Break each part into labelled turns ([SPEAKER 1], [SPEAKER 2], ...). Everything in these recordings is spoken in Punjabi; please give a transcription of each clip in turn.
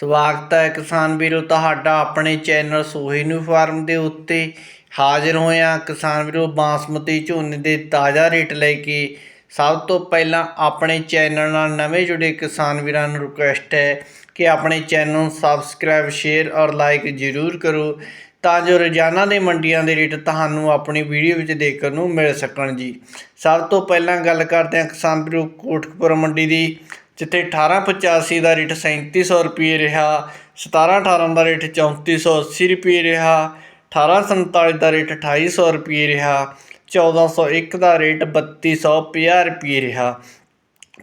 [SPEAKER 1] ਸਵਾਗਤ ਹੈ ਕਿਸਾਨ ਵੀਰੋ, ਤੁਹਾਡਾ ਆਪਣੇ ਚੈਨਲ ਸੋਹੇਨੂ ਫਾਰਮ ਦੇ ਉੱਤੇ ਹਾਜ਼ਰ ਹੋਇਆ ਕਿਸਾਨ ਵੀਰੋ, ਬਾਸਮਤੀ ਝੋਨੇ ਦੇ ਤਾਜ਼ਾ ਰੇਟ ਲੈ ਕੇ ਸਭ ਤੋਂ ਪਹਿਲਾਂ ਆਪਣੇ ਚੈਨਲ ਨਾਲ ਨਵੇਂ ਜੁੜੇ ਕਿਸਾਨ ਵੀਰਾਂ ਨੂੰ ਰਿਕੁਐਸਟ ਹੈ ਕਿ ਆਪਣੇ ਚੈਨਲ ਨੂੰ ਸਬਸਕ੍ਰਾਈਬ ਸ਼ੇਅਰ ਔਰ ਲਾਈਕ ਜ਼ਰੂਰ ਕਰੋ ਤਾਂ ਜੋ ਰੋਜ਼ਾਨਾ ਦੇ ਮੰਡੀਆਂ ਦੇ ਰੇਟ ਤੁਹਾਨੂੰ ਆਪਣੀ ਵੀਡੀਓ ਵਿੱਚ ਦੇਖਣ ਨੂੰ ਮਿਲ ਸਕਣ ਜੀ। ਸਭ ਤੋਂ ਪਹਿਲਾਂ ਗੱਲ ਕਰਦੇ ਹਾਂ ਕਿਸਾਨ ਵੀਰੋ, ਕੋਟਕਪੁਰ ਮੰਡੀ ਦੀ। ਜਿੱਥੇ 1885 ਦਾ ਰੇਟ 3700 ਰੁਪਏ ਰਿਹਾ 1718 ਦਾ ਰੇਟ 3480 ਰੁਪਏ ਰਿਹਾ 1847 ਦਾ ਰੇਟ 2800 ਰੁਪਏ ਰਿਹਾ 1401 ਦਾ ਰੇਟ 3250 ਰੁਪਏ ਰਿਹਾ।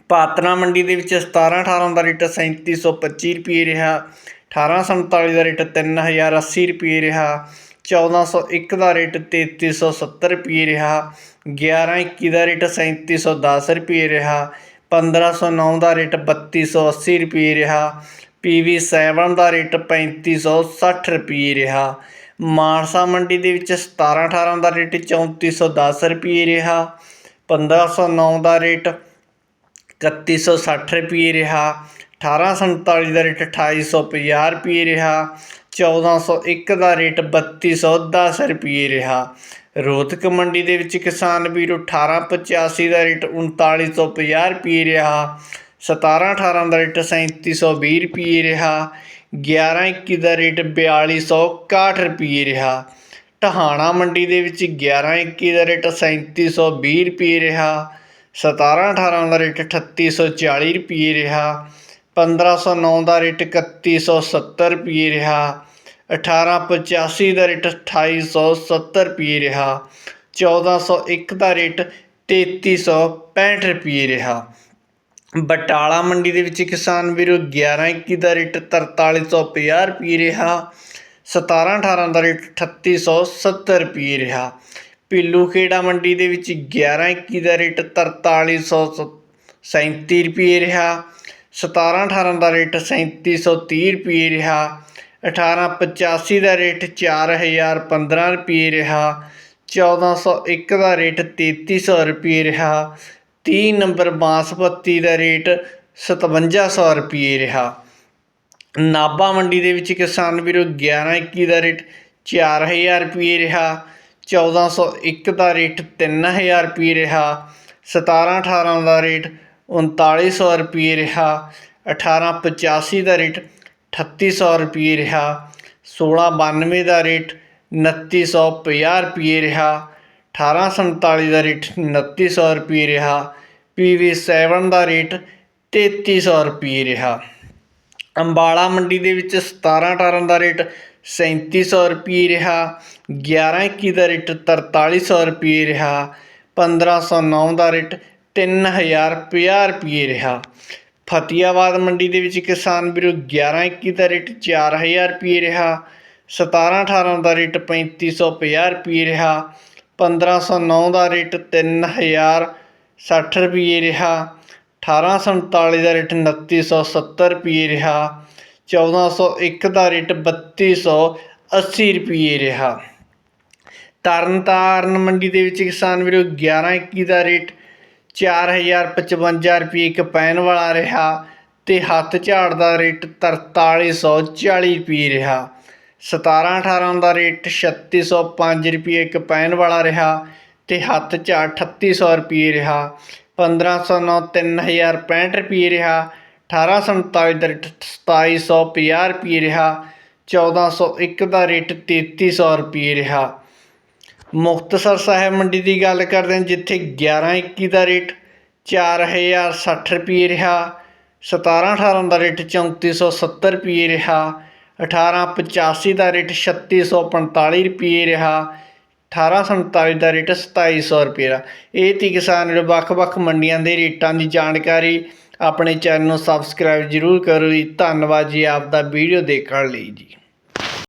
[SPEAKER 1] ਪਾਤਨਾ ਮੰਡੀ ਦੇ ਵਿੱਚ 1718 ਦਾ ਰੇਟ 3725 ਰੁਪਏ ਰਿਹਾ 1847 ਦਾ ਰੇਟ 3080 ਰੁਪਏ ਰਿਹਾ 1401 ਦਾ ਰੇਟ 3370 ਰੁਪਏ ਰਿਹਾ 1121 ਦਾ ਰੇਟ 3710 ਰੁਪਏ ਰਿਹਾ 1509 ਦਾ ਰੇਟ 3280 ਰੁਪਏ ਰਿਹਾ। ਪੀਵੀ 7 ਦਾ ਰੇਟ 3560 ਰੁਪਏ ਰਿਹਾ। ਮਾਨਸਾ ਮੰਡੀ ਦੇ ਵਿੱਚ 17 18 ਦਾ ਰੇਟ 3410 ਰੁਪਏ ਰਿਹਾ। 1509 ਦਾ ਰੇਟ 3160 ਰੁਪਏ ਰਿਹਾ। 1847 ਦਾ ਰੇਟ 2850 ਰੁਪਏ ਰਿਹਾ। 1401 ਦਾ ਰੇਟ 3210 ਰੁਪਏ ਰਿਹਾ। ਰੋਹਤਕ ਮੰਡੀ ਦੇ ਵਿੱਚ ਕਿਸਾਨ ਵੀਰੋ 1885 ਦਾ ਰੇਟ 3950 ਰੁਪਏ ਰਿਹਾ 17 18 ਦਾ ਰੇਟ 3720 ਰੁਪਏ ਰਿਹਾ 11 21 ਦਾ ਰੇਟ 4261 ਰੁਪਏ ਰਿਹਾ। ਟਹਾਣਾ ਮੰਡੀ ਦੇ ਵਿੱਚ 11 21 ਦਾ ਰੇਟ 3720 ਰੁਪਏ ਰਿਹਾ 17 18 ਦਾ ਰੇਟ 3840 ਰੁਪਏ ਰਿਹਾ 1509 ਦਾ ਰੇਟ 3170 ਰੁਪਏ ਰਿਹਾ 1885 ਦਾ ਰੇਟ 2870 ਰੁਪਏ ਰਿਹਾ। 1401 ਦਾ ਰੇਟ 3365 ਰੁਪਏ ਰਿਹਾ। ਬਟਾਲਾ ਮੰਡੀ ਦੇ ਵਿੱਚ ਕਿਸਾਨ ਵੀਰੋ 11 21 ਦਾ ਰੇਟ 4350 ਰੁਪਏ ਰਿਹਾ। 17 18 ਦਾ ਰੇਟ 3870 ਰੁਪਏ ਰਿਹਾ। ਪਿੱਲੂ ਖੇੜਾ ਮੰਡੀ ਦੇ ਵਿੱਚ 11 21 ਦਾ ਰੇਟ 4337 ਰੁਪਏ ਰਿਹਾ। 17 18 ਦਾ ਰੇਟ 3730 ਰੁਪਏ ਰਿਹਾ। 1885 ਦਾ ਰੇਟ 4015 ਰੁਪਏ ਰਿਹਾ 1401 ਦਾ ਰੇਟ 3300 ਰੁਪਏ ਰਿਹਾ 30 ਨੰਬਰ ਬਾਸਪਤੀ ਦਾ ਰੇਟ 5700 ਰੁਪਏ ਰਿਹਾ। ਨਾਭਾ ਮੰਡੀ ਦੇ ਵਿੱਚ ਕਿਸਾਨ ਵੀਰੋ 11 21 ਦਾ ਰੇਟ 4000 ਰੁਪਏ ਰਿਹਾ 1401 ਦਾ ਰੇਟ 3000 ਰੁਪਏ ਰਿਹਾ 17 18 ਦਾ ਰੇਟ 3900 ਰੁਪਏ ਰਿਹਾ 1885 ਦਾ ਰੇਟ ਅਠੱਤੀ ਸੌ ਰੁਪਈਏ ਰਿਹਾ 1692 ਦਾ ਰੇਟ ਉਨੱਤੀ ਸੌ ਪੰਜਾਹ ਰੁਪਈਏ ਰਿਹਾ 1847 ਦਾ ਰੇਟ ਉਨੱਤੀ ਸੌ ਰੁਪਈਏ ਰਿਹਾ, ਪੀ ਵੀ ਸੈਵਨ ਦਾ ਰੇਟ ਤੇਤੀ ਸੌ ਰੁਪਈਏ ਰਿਹਾ। ਅੰਬਾਲਾ ਮੰਡੀ ਦੇ ਵਿੱਚ 17 18 ਦਾ ਰੇਟ ਸੈਂਤੀ ਸੌ ਰੁਪਈਏ ਰਿਹਾ 11 21 ਦਾ ਰੇਟ ਤਰਤਾਲੀ ਸੌ ਰੁਪਈਏ ਰਿਹਾ 1509 ਦਾ ਰੇਟ ਤਿੰਨ ਹਜ਼ਾਰ ਪੰਜਾਹ ਰੁਪਈਏ ਰਿਹਾ। ਫਤਿਆਬਾਦ ਮੰਡੀ ਦੇ ਵਿੱਚ ਕਿਸਾਨ ਵੀਰੋ 11 21 ਦਾ ਰੇਟ 4000 ਰੁਪਏ ਰਿਹਾ 17 18 ਦਾ ਰੇਟ 3550 ਰੁਪਏ ਰਿਹਾ 1509 ਦਾ ਰੇਟ 3060 ਰੁਪਏ ਰਿਹਾ 1847 ਦਾ ਰੇਟ 2970 ਰੁਪਏ ਰਿਹਾ 1401 ਦਾ ਰੇਟ 3280 ਰੁਪਏ ਰਿਹਾ। ਤਰਨਤਾਰਨ ਮੰਡੀ ਦੇ ਵਿੱਚ ਕਿਸਾਨ ਵੀਰੋ 11 21 ਦਾ ਰੇਟ 4055 ਰੁਪਏ ਇੱਕ ਪੈਨ ਵਾਲਾ ਰਿਹਾ ਤੇ ਹੱਥ ਝਾੜ ਦਾ ਰੇਟ 4340 ਰੁਪਏ ਰਿਹਾ। 17 18 ਦਾ ਰੇਟ 3605 ਰੁਪਏ ਇੱਕ ਪੈਨ ਵਾਲਾ ਰਿਹਾ ਤੇ ਹੱਥ ਝਾੜ 3800 ਰੁਪਏ ਰਿਹਾ। 1509 3065 ਰੁਪਏ ਰਿਹਾ। 1847 ਦਾ ਰੇਟ 2750 ਰੁਪਏ ਰਿਹਾ। 1401 ਦਾ ਰੇਟ 3300 ਰੁਪਏ ਰਿਹਾ। ਮੁਕਤਸਰ ਸਾਹਿਬ ਮੰਡੀ ਦੀ ਗੱਲ ਕਰਦੇ ਹਾਂ, ਜਿੱਥੇ 11 21 ਦਾ ਰੇਟ 4060 ਰੁਪਏ ਰਿਹਾ 17 18 ਦਾ ਰੇਟ 3470 ਰੁਪਏ ਰਿਹਾ 1885 ਦਾ ਰੇਟ 3645 ਰੁਪਏ ਰਿਹਾ 1847 ਦਾ ਰੇਟ 2700 ਰੁਪਏ ਦਾ ਇਹ ਤੀ ਕਿਸਾਨ ਜਿਹੜੇ ਵੱਖ-ਵੱਖ ਮੰਡੀਆਂ ਦੇ ਰੇਟਾਂ ਦੀ ਜਾਣਕਾਰੀ ਆਪਣੇ ਚੈਨਲ ਨੂੰ ਸਬਸਕ੍ਰਾਈਬ ਜ਼ਰੂਰ ਕਰੋ ਜੀ। ਧੰਨਵਾਦ ਜੀ ਆਪ ਦਾ ਵੀਡੀਓ ਦੇਖਣ ਲਈ ਜੀ।